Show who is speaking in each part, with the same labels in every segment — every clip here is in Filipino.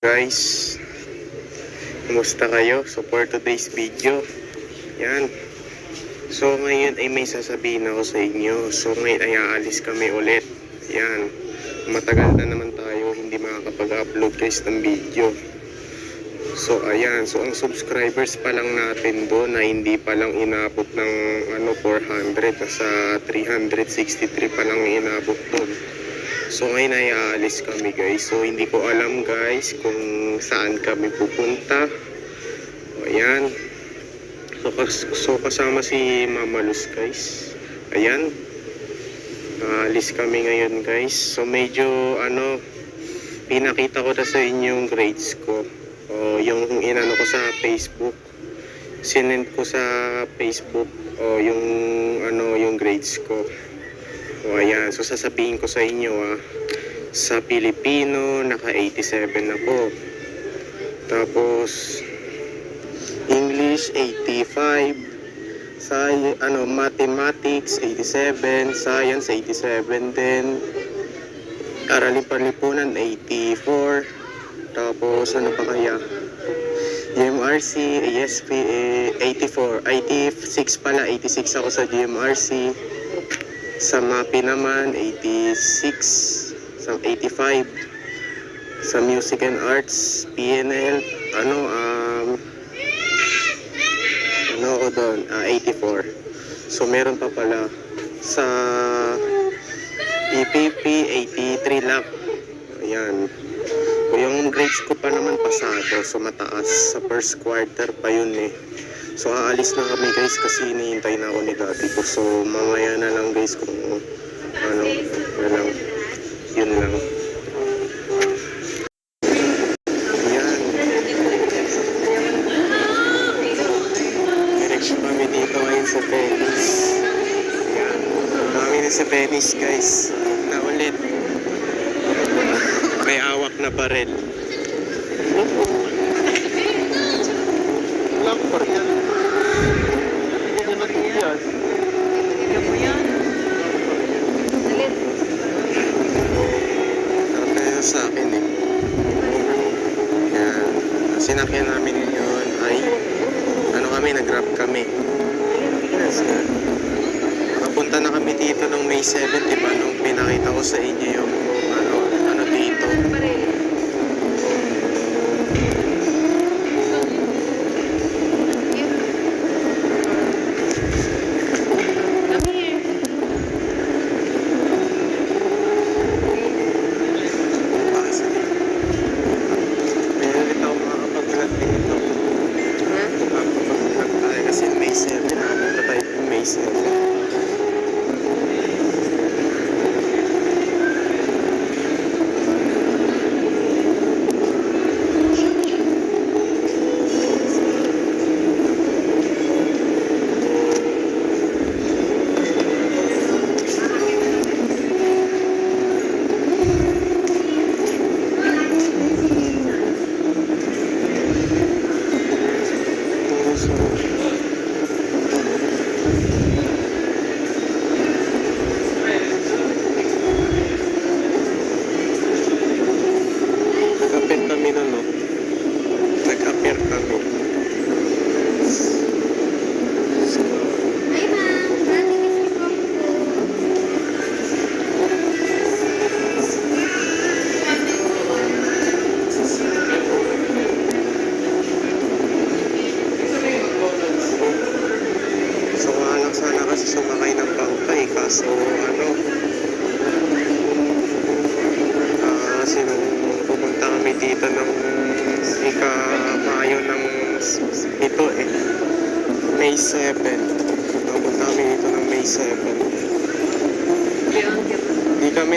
Speaker 1: guys Kumusta kayo? So for today's video. Yan. So ngayon ay may sasabihin ako sa inyo. So ngayon ay aalis kami ulit. Yan. Matagal na naman tayo hindi makakapag-upload guys ng video. So ayan. So ang subscribers pa lang natin doon na hindi pa lang inabot ng ano 400 Nasa 363 pa lang inabot doon So ngayon ay aalis kami guys. So hindi ko alam guys kung saan kami pupunta. O ayan. So, kas- so kasama si Mama Luz guys. Ayan. Aalis kami ngayon guys. So medyo ano pinakita ko na sa inyo yung grades ko. O yung inano ko sa Facebook. Sinend ko sa Facebook o yung ano yung grades ko. O ayan, so sasabihin ko sa inyo ah, sa Pilipino, naka 87 ako. Tapos, English 85, sa ano, Mathematics 87, Science 87 din, Aralin Panlipunan 84, tapos ano pa kaya? GMRC, ASP eh, 84, 86 pala, 86 ako sa GMRC. Sa MAPI naman, 86. Sa 85. Sa Music and Arts, PNL, ano, um, ano ako doon, ah, 84. So, meron pa pala sa PPP, 83 lang. Ayan. O, yung grades ko pa naman pasado, so mataas. Sa first quarter pa yun eh. So aalis na kami guys kasi hinihintay na ako ni daddy ko. So mamaya na lang guys kung ano, na lang. Yun lang. Yan. Diretso kami dito ngayon sa Venice. Yan. Kami na sa Venice guys. Na ulit. May awak na barel. Lock pa rin. Hindi na yan. Nakatayo sa akin eh. Yan. Ang sinakyan namin ngayon ay ano kami, nag-grab kami. Yes, yan. Nakapunta na kami dito nung May 7, di ba? Nung pinakita ko sa inyo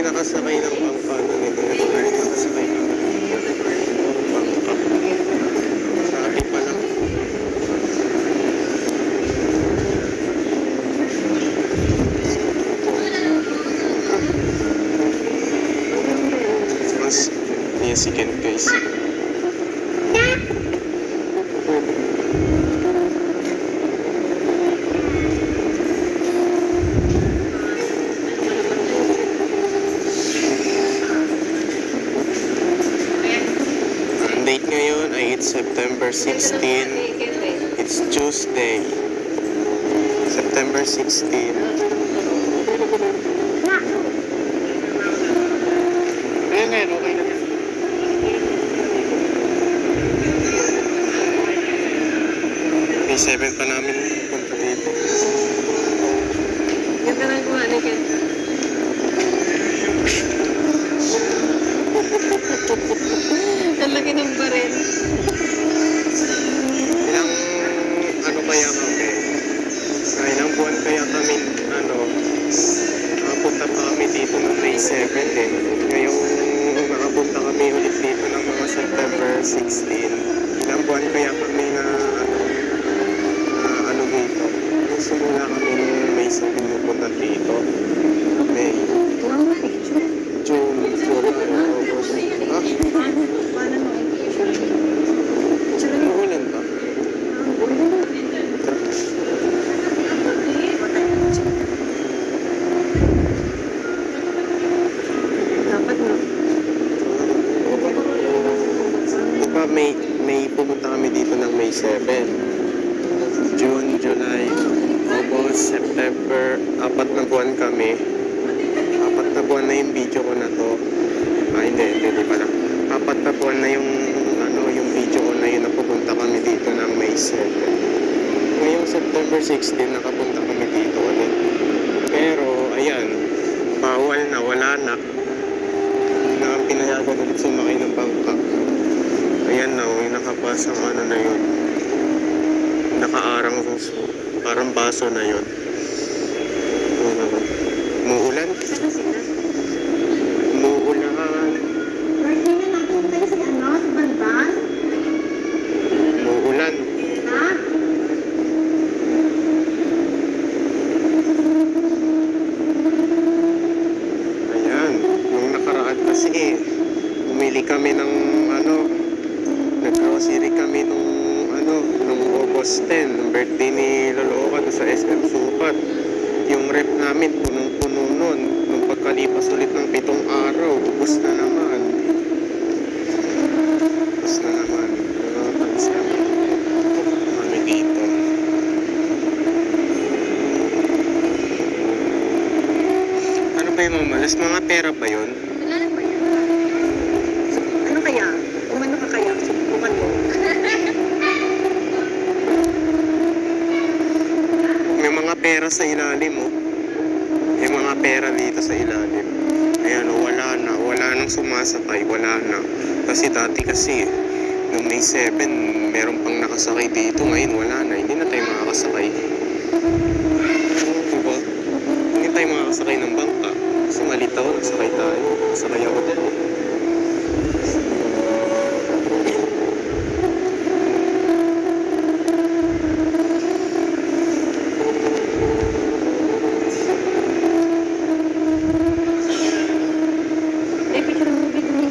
Speaker 1: nakasakay ng bangka nun eh. Hindi kami nakasakay ng bangka. Sabi pa lang. Mas, yes, si Ken guys. September 16. It's Tuesday. September 16. September September, apat na buwan kami. Apat na buwan na yung video ko na to. Ah, hindi, hindi, di pala. Apat na buwan na yung, ano, yung video ko na yun na pupunta kami dito ng May 7. Ngayong September 16, nakapunta kami dito ulit. Pero, ayan, bawal na, wala na. Na pinayagan ulit sumakay ng bangka. Ayan na, may nakapasang ano na yun. Nakaarang parang baso na yun. Ano ba? Muulan?
Speaker 2: Saka sila.
Speaker 1: Muulan.
Speaker 2: Birthday na napunta si ano, si Banban.
Speaker 1: Muulan.
Speaker 2: Ha?
Speaker 1: Ayan. Nung nakaraan kasi eh, umili kami ng ano, nag-grocery kami nung ano, nung August 10, nung birthday ni Lolo Okan sa SM Sukat. Rep namin, punong-puno nun. Nung pagkalipas ulit ng pitong araw, ubos na naman. Ubos na naman. Nakakalis kami. Kami dito. Ano ba yung mamalas? Mga pera ba yun?
Speaker 2: Wala na ba yan?
Speaker 3: Ano kaya? Umano ka kaya? Subukan mo.
Speaker 1: May mga pera sa ilalim, oh. Pera dito sa ilalim. Ayan, oh, wala na. Wala nang sumasakay. Wala na. Kasi dati kasi, nung May 7, meron pang nakasakay dito. Ngayon, wala na. Hindi na tayo makakasakay. Diba? Hindi tayo makakasakay ng bangka. Kasi malitaw, nasakay tayo. Nasakay ako. Eh,
Speaker 2: picture mo video mo.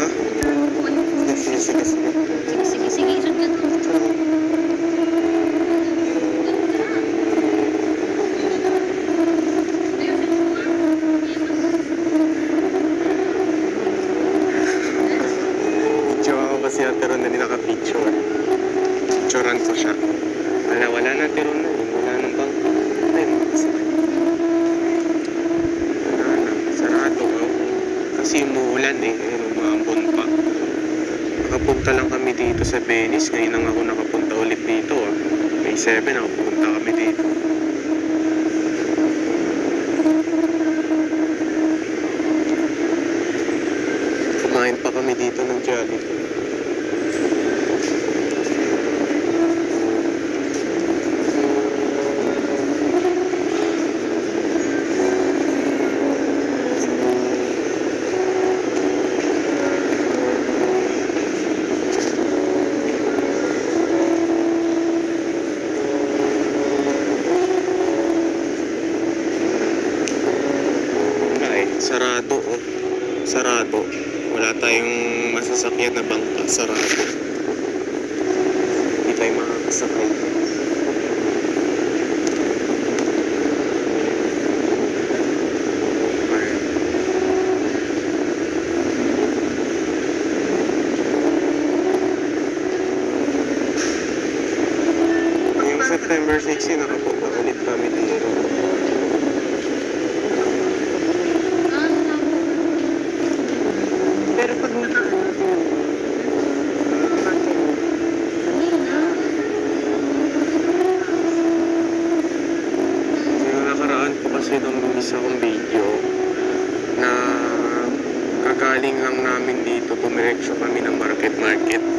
Speaker 1: Ha?
Speaker 2: Picture mo kung ano.
Speaker 1: Sige, sige, sige.
Speaker 2: Sige, sige, sige. Isod ka to.
Speaker 1: Video Teron na din naka-picture. Picturean ko siya. Wala, wala na Teron na. eh. Wala nang bangka. Ay. Wala na. Sarado oh. Kasi umuulan eh. Ayun, umambon pa. Nakapunta lang kami dito sa Venice. Ngayon lang ako nakapunta ulit dito. ah. May 7 nakapunta kami dito. Kumain pa kami dito ng Jollibee. wala tayong masasakyan na bangka sa sarado hindi tayo makakasakay September 16 ako po. Na kagaling lang namin dito, tumireksyo kami ng market market.